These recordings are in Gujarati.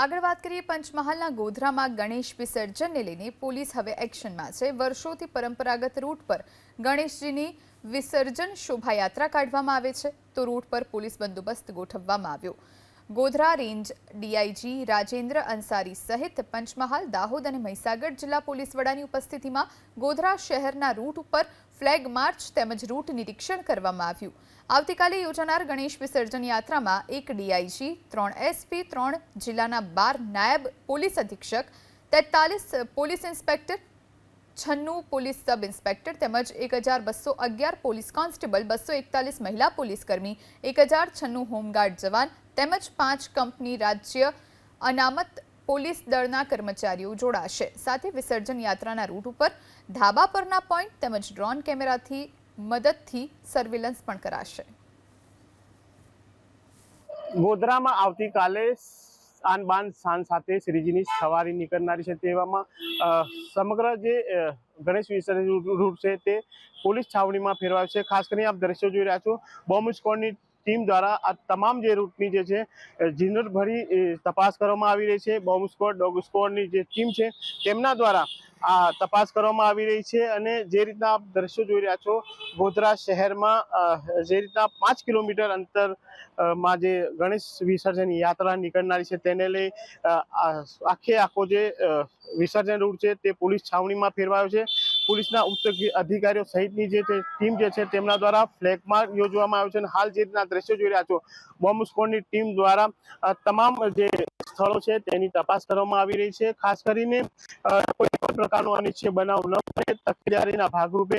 આગળ વાત કરીએ પંચમહાલના ગોધરામાં ગણેશ વિસર્જનને લઈને. પોલીસ હવે એક્શનમાં છે. વર્ષોથી પરંપરાગત રૂટ પર ગણેશજીની વિસર્જન શોભાયાત્રા કાઢવામાં આવે છે. તો રૂટ પર પોલીસ બંદોબસ્ત ગોઠવવામાં આવ્યો. ગોધરા રેન્જ ડીઆઈજી રાજેન્દ્ર અંસારી સહિત પંચમહાલ, દાહોદ અને મહીસાગર જિલ્લા પોલીસ વડાની ઉપસ્થિતિમાં ગોધરા શહેરના રૂટ ઉપર ફ્લેગ માર્ચ તેમજ રૂટ નિરીક્ષણ કરવામાં આવ્યું. આવતીકાલે યોજાનાર ગણેશ વિસર્જન યાત્રામાં એક ડીઆઈજી, ત્રણ એસપી, ત્રણ જિલ્લાના બાર નાયબ પોલીસ અધિક્ષક, તેતાલીસ પોલીસ ઇન્સ્પેક્ટર છન્નું પોલીસ સબ ઇન્સ્પેક્ટર તેમજ એક હજાર બસો અગિયાર પોલીસ કોન્સ્ટેબલ, બસો એકતાલીસ મહિલા પોલીસકર્મી એક હજાર છન્નું હોમગાર્ડ જવાન તેમજ પાંચ કંપની રાજ્ય અનામત પોલીસ દળના કર્મચારીઓ જોડાશે. સાથે વિસર્જન યાત્રાના રૂટ ઉપર ધાબા પરના પોઈન્ટ તેમજ ડ્રોન કેમેરાથી મદદથી સર્વેલન્સ પણ કરાશે. ગોધરામાં આવતીકાલે આન બાન શાન સાથે શ્રીજીની સવારી નીકળનારી છે તેવામાં સમગ્ર જે ગણેશ વિસર્જન રૂટ છે તે પોલીસ છાવણીમાં ફેરવાયું છે. ખાસ કરીને આપ દ્રશ્યો જોઈ રહ્યા છો બોમ્બ સ્કોડની ટીમ દ્વારા આ તમામ જે રૂટની જે છે ઝીણવટ ભરી એ, તપાસ કરવામાં આવી રહી છે. બોમ્બ સ્કોડ ડોગ સ્કોડની જે ટીમ છે તેમના દ્વારા આ તપાસ કરવામાં આવી રહી છે અને જે રીતના આપ દ્રશ્યો જોઈ રહ્યા છો ગોધરા શહેરમાં જે રીતના પાંચ કિલોમીટર અંતર અ, માં જે ગણેશ વિસર્જન યાત્રા નીકળનારી છે તેને લઈ આખે આખો જે વિસર્જન રૂટ છે તે પોલીસ છાવણીમાં ફેરવાયો છે. પોલીસના ઉચ્ચ અધિકારીઓ સહિતની જે ટીમ જે છે તેમના દ્વારા ફ્લેગ માર્ચ યોજવામાં આવ્યો છે અને હાલ જે રીતના દ્રશ્યો જોઈ રહ્યા છો બોમ્બ સ્કોડની ટીમ દ્વારા તમામ જે સ્થળો છે તેની તપાસ કરવામાં આવી રહી છે. ખાસ કરીને અ, કોઈ પ્રકારનો અનિચ્છનીય બનાવ ન બને. તકેદારીના ભાગરૂપે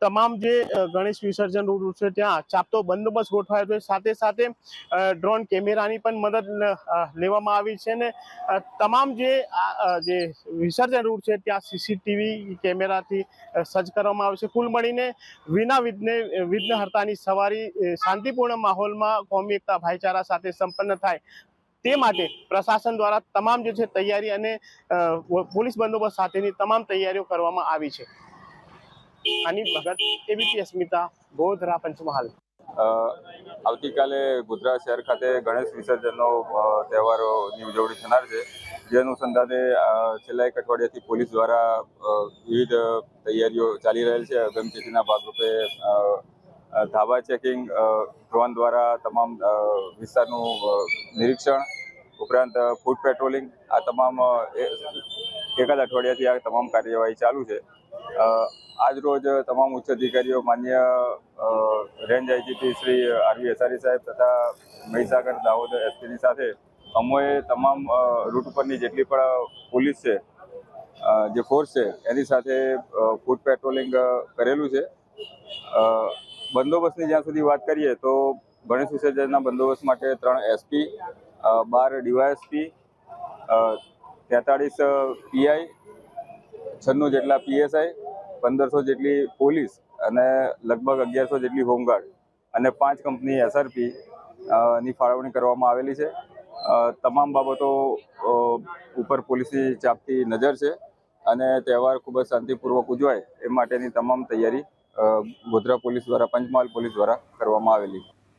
તમામ જે ગણેશ વિસર્જન રૂટ છે ત્યાં ચાપતો બંદોબસ્ત ગોઠવાયો છે. સાથે સાથે ડ્રોન કેમેરાની પણ મદદ લેવામાં આવી છે ને તમામ જે જે વિસર્જન રૂટ છે ત્યાં સીસીટીવી કેમેરાથી સજ્જ કરવામાં આવે છે. કુલ મળીને વિના વિઘ્ને, વિઘ્નહર્તાની સવારી શાંતિપૂર્ણ માહોલમાં કોમી એકતા ભાઈચારા સાથે સંપન્ન થાય. તે માટે પ્રશાસન દ્વારા તમામ જે છે તૈયારી અને પોલીસ બંદોબસ્ત સાથેની તમામ તૈયારીઓ કરવામાં આવી છે. આની ભગત એબીપી અસ્મિતા, ગોધરા પંચમહાલ. આવતીકાલે ગુજરાત શહેર ખાતે ગણેશ વિસર્જનનો તહેવારોની ઉજવણી થનાર છે. જે અનુસંધાને છેલ્લા એક અઠવાડિયાથી પોલીસ દ્વારા વિવિધ તૈયારીઓ ચાલી રહેલ છે. અગમચેતીના ભાગરૂપે ધાબા ચેકિંગ ડ્રોન દ્વારા તમામ વિસ્તારનું નિરીક્ષણ, ઉપરાંત ફૂડ પેટ્રોલિંગ, આ તમામ એકાદ અઠવાડિયાથી આ તમામ કાર્યવાહી ચાલુ છે. આજ રોજ તમામ ઉચ્ચ અધિકારીઓ, માન્ય range IGP Shri R V Asari સાહેબ તથા મહીસાગર દાહોદ એસપીની સાથે અમોએ તમામ રૂટ ઉપરની જેટલી પણ પોલીસ છે જે ફોર્સ છે, એની સાથે ફૂડ પેટ્રોલિંગ કરેલું છે. બંદોબસ્તની જ્યાં સુધી વાત કરીએ તો ગણેશ વિસર્જનના બંદોબસ્ત માટે ત્રણ એસપી બાર ડીવાયએસપી તેતાળીસ પીઆઈ, છન્નું જેટલા પીએસઆઈ, પંદરસો જેટલી પોલીસ અને લગભગ અગિયારસો જેટલી હોમગાર્ડ અને પાંચ કંપની એસઆરપી ની ફાળવણી કરવામાં આવેલી છે. તમામ બાબતો ઉપર પોલીસની ચાપતી નજર છે અને તહેવાર ખૂબ જ શાંતિપૂર્વક ઉજવાય એ માટેની તમામ તૈયારી ગોધરા પોલીસ દ્વારા પંચમહાલ પોલીસ દ્વારા કરવામાં આવેલી.